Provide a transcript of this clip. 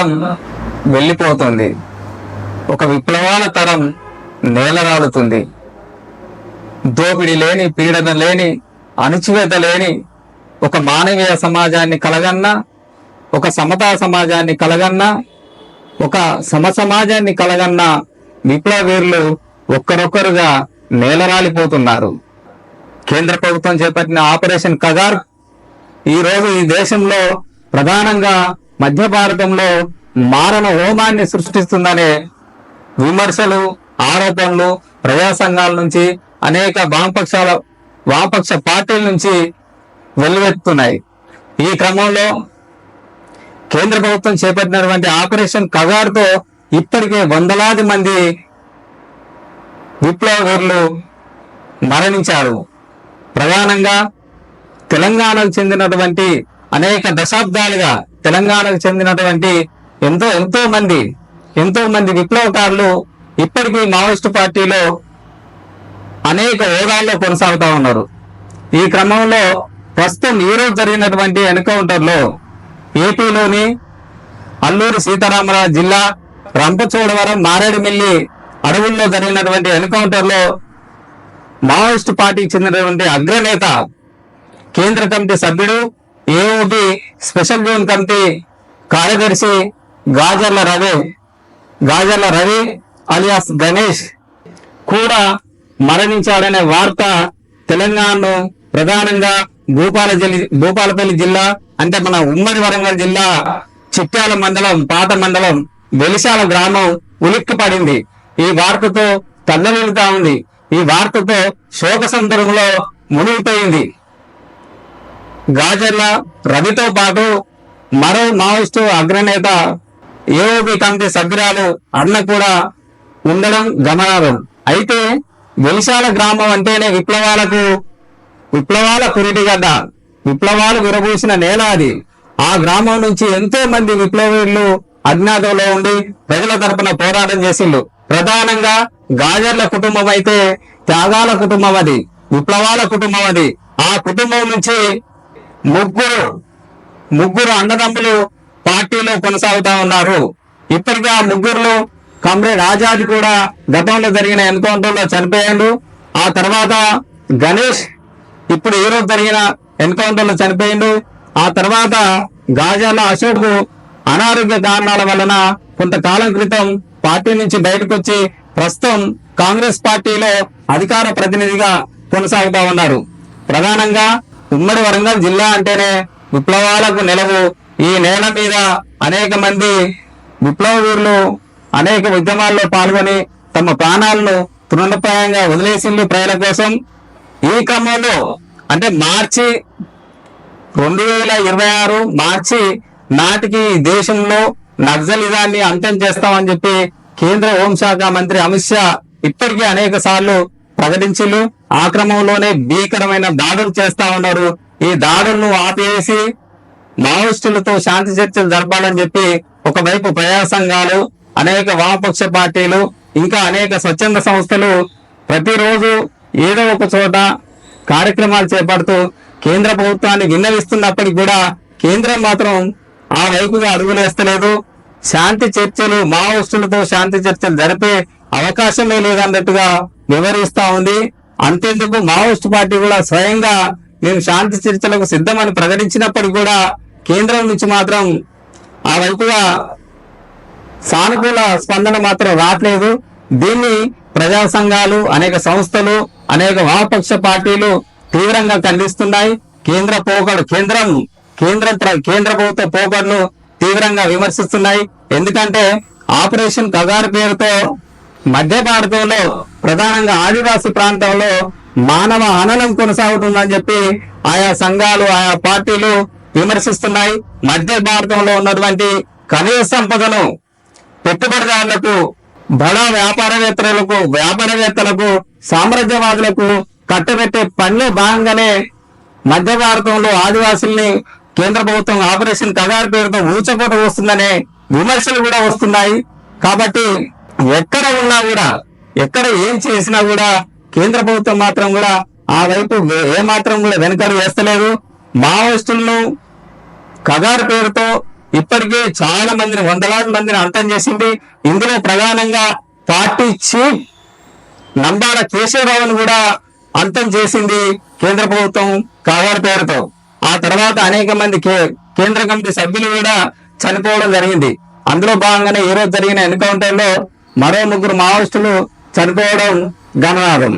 తరం వెళ్ళిపోతుంది. ఒక విప్లవాల తరం నేలరాలుతుంది. దోపిడి లేని పీడన లేని అణచివేత లేని ఒక మానవీయ సమాజాన్ని కలగన్నా ఒక సమతా సమాజాన్ని కలగన్నా ఒక సమ సమాజాన్ని కలగన్నా విప్లవీరులు ఒక్కరొక్కరుగా నేలరాలిపోతున్నారు. కేంద్ర ప్రభుత్వం చేపట్టిన ఆపరేషన్ కగార్ ఈ రోజు ఈ దేశంలో ప్రధానంగా మధ్య భారతంలో మారణ హోమాన్ని సృష్టిస్తుందనే విమర్శలు ఆరోపణలు ప్రజా సంఘాల నుంచి అనేక వామపక్షాల వామపక్ష పార్టీల నుంచి వెల్లువెత్తున్నాయి. ఈ క్రమంలో కేంద్ర ప్రభుత్వం చేపట్టినటువంటి ఆపరేషన్ కగార్తో ఇప్పటికే వందలాది మంది విప్లవకారులు మరణించారు. ప్రధానంగా తెలంగాణకు చెందినటువంటి అనేక దశాబ్దాలుగా తెలంగాణకు చెందినటువంటి ఎంతో ఎంతో మంది ఎంతో మంది విప్లవకారులు ఇప్పటికీ మావోయిస్టు పార్టీలో అనేక హోదాల్లో కొనసాగుతా ఉన్నారు. ఈ క్రమంలో ప్రస్తుతం ఈరోజు జరిగినటువంటి ఎన్కౌంటర్లో ఏపీలోని అల్లూరు సీతారామరాజు జిల్లా రంపచోడవరం మారేడుమిల్లి అడవుల్లో జరిగినటువంటి ఎన్కౌంటర్లో మావోయిస్ట్ మావోయిస్టు పార్టీకి చెందినటువంటి అగ్రనేత కేంద్ర కమిటీ సభ్యుడు ఏఓబి స్పెషల్ జోన్ కమిటీ కార్యదర్శి గాజర్ల రవి గాజర్ల రవి అలియాస్ గణేష్ కూడా మరణించాడనే వార్త తెలంగాణను ప్రధానంగా భూపాల భూపాలపల్లి జిల్లా అంటే మన ఉమ్మడి వరంగల్ జిల్లా చిట్యాల మండలం పాత మండలం వెలిశాల గ్రామం ఉలిక్కి పడింది ఈ వార్తతో తల్లనిలుతా ఉంది. ఈ వార్తతో శోక సందర్భంలో మునిగిపోయింది. గాజర్ల రవితో పాటు మరో మావోయిస్టు అగ్రనేత ఏఓబి కమిటీ సభ్యురాలు అన్న కూడా ఉండడం గమనార్హం. అయితే వెలిశాల గ్రామం అంటేనే విప్లవాలకు విప్లవాల కురిటిగడ్డ విప్లవాలు విరబూసిన నేల అది. ఆ గ్రామం నుంచి ఎంతో మంది విప్లవీయులు అజ్ఞాతంలో ఉండి ప్రజల తరపున పోరాటం చేసిండు ప్రధానంగా గాజర్ల కుటుంబం అయితే త్యాగాల కుటుంబం అది. విప్లవాల కుటుంబం అది. ఆ కుటుంబం నుంచి ముగ్గురు ముగ్గురు అన్నదమ్ములు పార్టీలో కొనసాగుతా ఉన్నారు. ఇప్పటికే ఆ ముగ్గురులో కమ్రేడ్ ఆజాద్ కూడా గతంలో జరిగిన ఎన్కౌంటర్లో చనిపోయాడు. ఆ తర్వాత గణేష్ ఇప్పుడు ఈ రోజు జరిగిన ఎన్కౌంటర్లో చనిపోయిండు. ఆ తర్వాత గాజాల అశోక్ అనారోగ్య కారణాల వలన కొంతకాలం క్రితం పార్టీ నుంచి బయటకు వచ్చి ప్రస్తుతం కాంగ్రెస్ పార్టీలో అధికార ప్రతినిధిగా కొనసాగుతా ఉన్నారు. ప్రధానంగా ఉమ్మడి వరంగల్ జిల్లా అంటేనే విప్లవాలకు నిలవు. ఈ నేల మీద అనేక మంది విప్లవీరులు అనేక ఉద్యమాల్లో పాల్గొని తమ ప్రాణాలను తృణప్రాయంగా వదిలేసింది ప్రజల కోసం. ఈ క్రమంలో అంటే మార్చి రెండు వేల ఇరవై ఆరు మార్చి నాటికి దేశంలో నక్సలిజాన్ని అంతం చేస్తామని చెప్పి కేంద్ర హోంశాఖ మంత్రి అమిత్ షా ఇప్పటికే అనేక సార్లు ప్రకటించిండు ఆ క్రమంలోనే భీకరమైన దాడులు చేస్తా ఉన్నారు. ఈ దాడులను ఆపేసి మావోయిస్టులతో శాంతి చర్చలు జరపాలని చెప్పి ఒకవైపు ప్రజా సంఘాలు అనేక వామపక్ష పార్టీలు ఇంకా అనేక స్వచ్ఛంద సంస్థలు ప్రతిరోజు ఏదో ఒక చోట కార్యక్రమాలు చేపడుతూ కేంద్ర ప్రభుత్వాన్ని విన్నవిస్తున్నప్పటికీ కూడా కేంద్రం మాత్రం ఆ వైపుగా అడుగులేస్తలేదు. శాంతి చర్చలు మావోయిస్టులతో శాంతి చర్చలు జరిపే అవకాశమే లేదన్నట్టుగా వివరిస్తా ఉంది. అంతేందుకు మావోయిస్ట్ పార్టీ కూడా స్వయంగా మేము శాంతి చర్చలకు సిద్ధమని ప్రకటించినప్పటికీ కూడా కేంద్రం నుంచి మాత్రం ఆ వైపుగా సానుకూల స్పందన మాత్రం రావట్లేదు. దీన్ని ప్రజా సంఘాలు అనేక సంస్థలు అనేక వామపక్ష పార్టీలు తీవ్రంగా ఖండిస్తున్నాయి. కేంద్ర పోకడు కేంద్రం కేంద్ర కేంద్ర ప్రభుత్వ పోకడును తీవ్రంగా విమర్శిస్తున్నాయి. ఎందుకంటే ఆపరేషన్ కగారు పేరుతో మధ్య భారతంలో ప్రధానంగా ఆదివాసీ ప్రాంతంలో మానవ హననం కొనసాగుతుందని చెప్పి ఆయా సంఘాలు ఆయా పార్టీలు విమర్శిస్తున్నాయి. మధ్య భారతంలో ఉన్నటువంటి ఖనిజ సంపదను పెట్టుబడిదారులకు బడా వ్యాపారవేత్తలకు వ్యాపారవేత్తలకు సామ్రాజ్యవాదులకు కట్టబెట్టే పనిలో భాగంగానే మధ్య భారతంలో ఆదివాసుల్ని కేంద్ర ప్రభుత్వం ఆపరేషన్ కగారు పేరుతో ఊచకోట వస్తుందనే విమర్శలు కూడా వస్తున్నాయి. కాబట్టి ఎక్కడ ఉన్నా కూడా ఎక్కడ ఏం చేసినా కూడా కేంద్ర ప్రభుత్వం మాత్రం కూడా ఆ వైపు ఏ మాత్రం కూడా వెనకడు వేస్తలేదు. మావోయిస్టులను కగారు పేరుతో ఇప్పటికే చాలా మందిని వందలాది మందిని అంతం చేసింది. ఇందులో ప్రధానంగా పార్టీ చీఫ్ నంబాడ కేశవరావును కూడా అంతం చేసింది కేంద్ర ప్రభుత్వం కగారు పేరుతో. ఆ తర్వాత అనేక మంది కే- కేంద్ర కమిటీ సభ్యులు కూడా చనిపోవడం జరిగింది. అందులో భాగంగానే ఈ రోజు జరిగిన ఎన్కౌంటర్లో మరో ముగ్గురు మావోయిస్టులు చనిపోవడం గమనార్హం